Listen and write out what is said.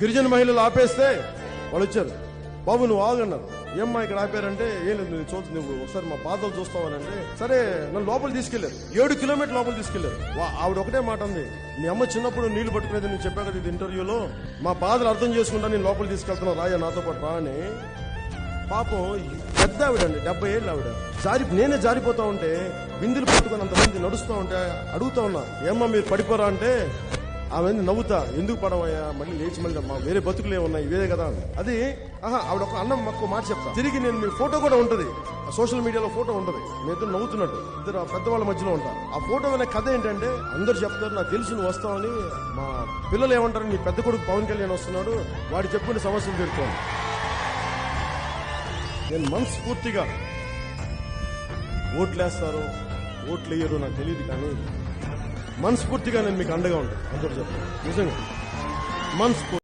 గిరిజన మహిళలు ఆపేస్తే వాళ్ళు వచ్చారు. బాబు నువ్వు ఆగన్నారు ఏమ్మా ఇక్కడ ఆపారంటే? ఏం లేదు నువ్వు చూద్దు నువ్వు ఒకసారి మా బాధలు చూస్తావనంటే సరే నన్ను లోపల తీసుకెళ్ళారు ఏడు కిలోమీటర్ లోపల తీసుకెళ్ళారు వా- ఆవిడ ఒకటే మాట ఉంది మీ అమ్మ చిన్నప్పుడు నీళ్ళు పట్టుకునేది నేను చెప్పా కదా ఇది ఇంటర్వ్యూలో. మా బాధలు అర్థం చేసుకుంటా నేను లోపల తీసుకెళ్తున్నాను రాయ నాతో పాటు రా అని. పాపం పెద్ద ఆవిడండి డెబ్బై ఏళ్ళు ఆవిడ. జారి నేనే జారిపోతా ఉంటే బిందులు పట్టుకొని అంతమంది నడుస్తూ ఉంటే అడుగుతా ఉన్నా ఏమ్మా మీరు పడిపోరా? అంటే ఆమె నవ్వుతా ఎందుకు పడవయ్యా? మళ్ళీ లేచి మళ్ళీ మా వేరే బతుకులే ఉన్నాయి ఇవే కదా? అది ఆహా ఆవిడ ఒక అన్నం మాకు మాట చెప్తా. తిరిగి నేను మీ ఫోటో కూడా ఉంటది. ఆ సోషల్ మీడియాలో ఫోటో ఉంటది. మీ ఇద్దరు నవ్వుతున్నట్టు. ఇద్దరు ఆ పెద్దవాళ్ళ మధ్యలో ఉంటారు ఆ ఫోటో అనే కథ ఏంటంటే అందరు చెప్తారు నాకు తెలుసు నువ్వు వస్తావని. మా పిల్లలు ఏమంటారు? నీ పెద్ద కొడుకు పవన్ కళ్యాణ్ వస్తున్నాడు. వాడు చెప్పుకునే సమస్యలు తీరుతాను నేను మనస్ఫూర్తిగా ఓట్లేస్తారు ఓట్లు వేయరు నాకు తెలియదు కానీ మనస్ఫూర్తిగా నేను మీకు అండగా ఉంటాను. అందరూ చెప్తాను నిజంగా. మనస్ఫూర్తి